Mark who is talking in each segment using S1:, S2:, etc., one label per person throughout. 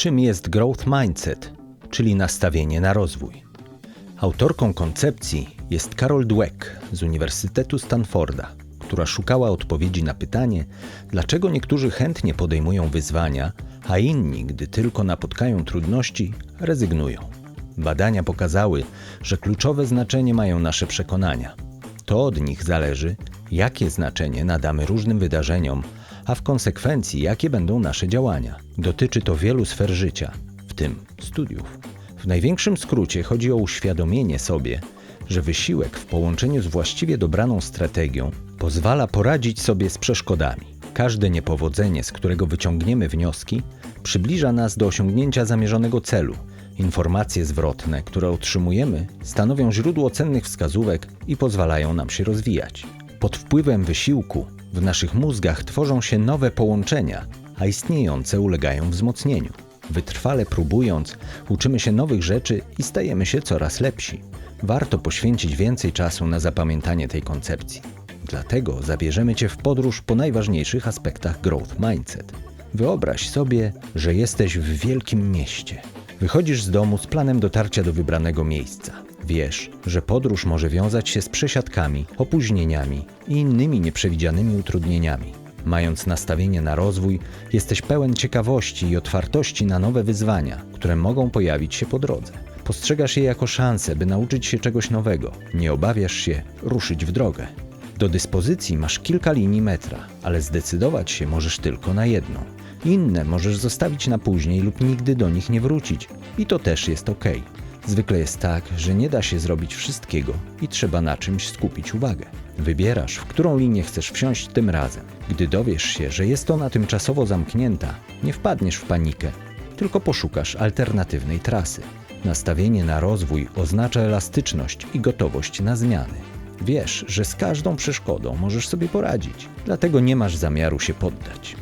S1: Czym jest growth mindset, czyli nastawienie na rozwój? Autorką koncepcji jest Carol Dweck z Uniwersytetu Stanforda, która szukała odpowiedzi na pytanie, dlaczego niektórzy chętnie podejmują wyzwania, a inni, gdy tylko napotkają trudności, rezygnują. Badania pokazały, że kluczowe znaczenie mają nasze przekonania. To od nich zależy, jakie znaczenie nadamy różnym wydarzeniom, a w konsekwencji jakie będą nasze działania. Dotyczy to wielu sfer życia, w tym studiów. W największym skrócie chodzi o uświadomienie sobie, że wysiłek w połączeniu z właściwie dobraną strategią pozwala poradzić sobie z przeszkodami. Każde niepowodzenie, z którego wyciągniemy wnioski, przybliża nas do osiągnięcia zamierzonego celu. Informacje zwrotne, które otrzymujemy, stanowią źródło cennych wskazówek i pozwalają nam się rozwijać. Pod wpływem wysiłku w naszych mózgach tworzą się nowe połączenia, a istniejące ulegają wzmocnieniu. Wytrwale próbując, uczymy się nowych rzeczy i stajemy się coraz lepsi. Warto poświęcić więcej czasu na zapamiętanie tej koncepcji. Dlatego zabierzemy Cię w podróż po najważniejszych aspektach growth mindset. Wyobraź sobie, że jesteś w wielkim mieście. Wychodzisz z domu z planem dotarcia do wybranego miejsca. Wiesz, że podróż może wiązać się z przesiadkami, opóźnieniami i innymi nieprzewidzianymi utrudnieniami. Mając nastawienie na rozwój, jesteś pełen ciekawości i otwartości na nowe wyzwania, które mogą pojawić się po drodze. Postrzegasz je jako szansę, by nauczyć się czegoś nowego. Nie obawiasz się ruszyć w drogę. Do dyspozycji masz kilka linii metra, ale zdecydować się możesz tylko na jedną. Inne możesz zostawić na później lub nigdy do nich nie wrócić. I to też jest ok. Zwykle jest tak, że nie da się zrobić wszystkiego i trzeba na czymś skupić uwagę. Wybierasz, w którą linię chcesz wsiąść tym razem. Gdy dowiesz się, że jest ona tymczasowo zamknięta, nie wpadniesz w panikę, tylko poszukasz alternatywnej trasy. Nastawienie na rozwój oznacza elastyczność i gotowość na zmiany. Wiesz, że z każdą przeszkodą możesz sobie poradzić, dlatego nie masz zamiaru się poddać.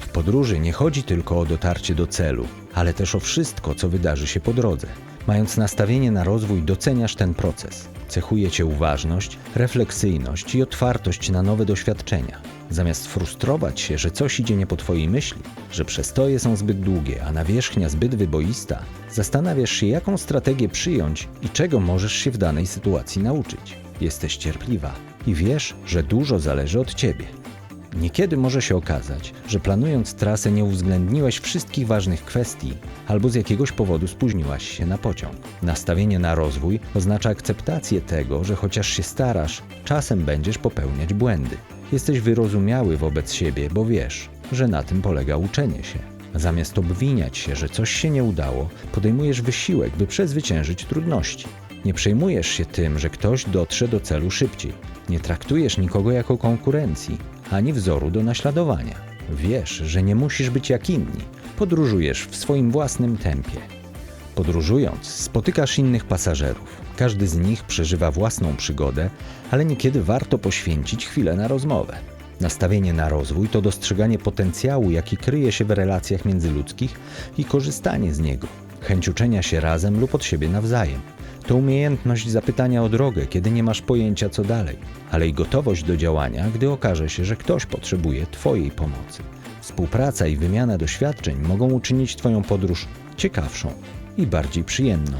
S1: W podróży nie chodzi tylko o dotarcie do celu, ale też o wszystko, co wydarzy się po drodze. Mając nastawienie na rozwój, doceniasz ten proces. Cechuje cię uważność, refleksyjność i otwartość na nowe doświadczenia. Zamiast frustrować się, że coś idzie nie po twojej myśli, że przestoje są zbyt długie, a nawierzchnia zbyt wyboista, zastanawiasz się, jaką strategię przyjąć i czego możesz się w danej sytuacji nauczyć. Jesteś cierpliwa i wiesz, że dużo zależy od ciebie. Niekiedy może się okazać, że planując trasę nie uwzględniłeś wszystkich ważnych kwestii albo z jakiegoś powodu spóźniłaś się na pociąg. Nastawienie na rozwój oznacza akceptację tego, że chociaż się starasz, czasem będziesz popełniać błędy. Jesteś wyrozumiały wobec siebie, bo wiesz, że na tym polega uczenie się. Zamiast obwiniać się, że coś się nie udało, podejmujesz wysiłek, by przezwyciężyć trudności. Nie przejmujesz się tym, że ktoś dotrze do celu szybciej. Nie traktujesz nikogo jako konkurencji, ani wzoru do naśladowania. Wiesz, że nie musisz być jak inni. Podróżujesz w swoim własnym tempie. Podróżując, spotykasz innych pasażerów. Każdy z nich przeżywa własną przygodę, ale niekiedy warto poświęcić chwilę na rozmowę. Nastawienie na rozwój to dostrzeganie potencjału, jaki kryje się w relacjach międzyludzkich i korzystanie z niego. Chęć uczenia się razem lub od siebie nawzajem. To umiejętność zapytania o drogę, kiedy nie masz pojęcia co dalej, ale i gotowość do działania, gdy okaże się, że ktoś potrzebuje Twojej pomocy. Współpraca i wymiana doświadczeń mogą uczynić Twoją podróż ciekawszą i bardziej przyjemną.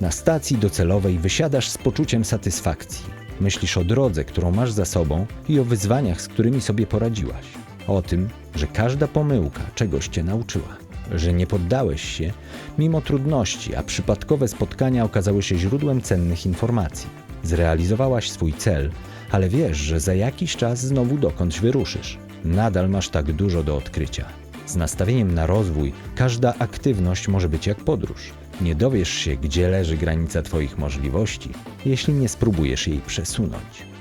S1: Na stacji docelowej wysiadasz z poczuciem satysfakcji. Myślisz o drodze, którą masz za sobą i o wyzwaniach, z którymi sobie poradziłaś. O tym, że każda pomyłka czegoś cię nauczyła. Że nie poddałeś się mimo trudności, a przypadkowe spotkania okazały się źródłem cennych informacji. Zrealizowałaś swój cel, ale wiesz, że za jakiś czas znowu dokądś wyruszysz. Nadal masz tak dużo do odkrycia. Z nastawieniem na rozwój każda aktywność może być jak podróż. Nie dowiesz się, gdzie leży granica Twoich możliwości, jeśli nie spróbujesz jej przesunąć.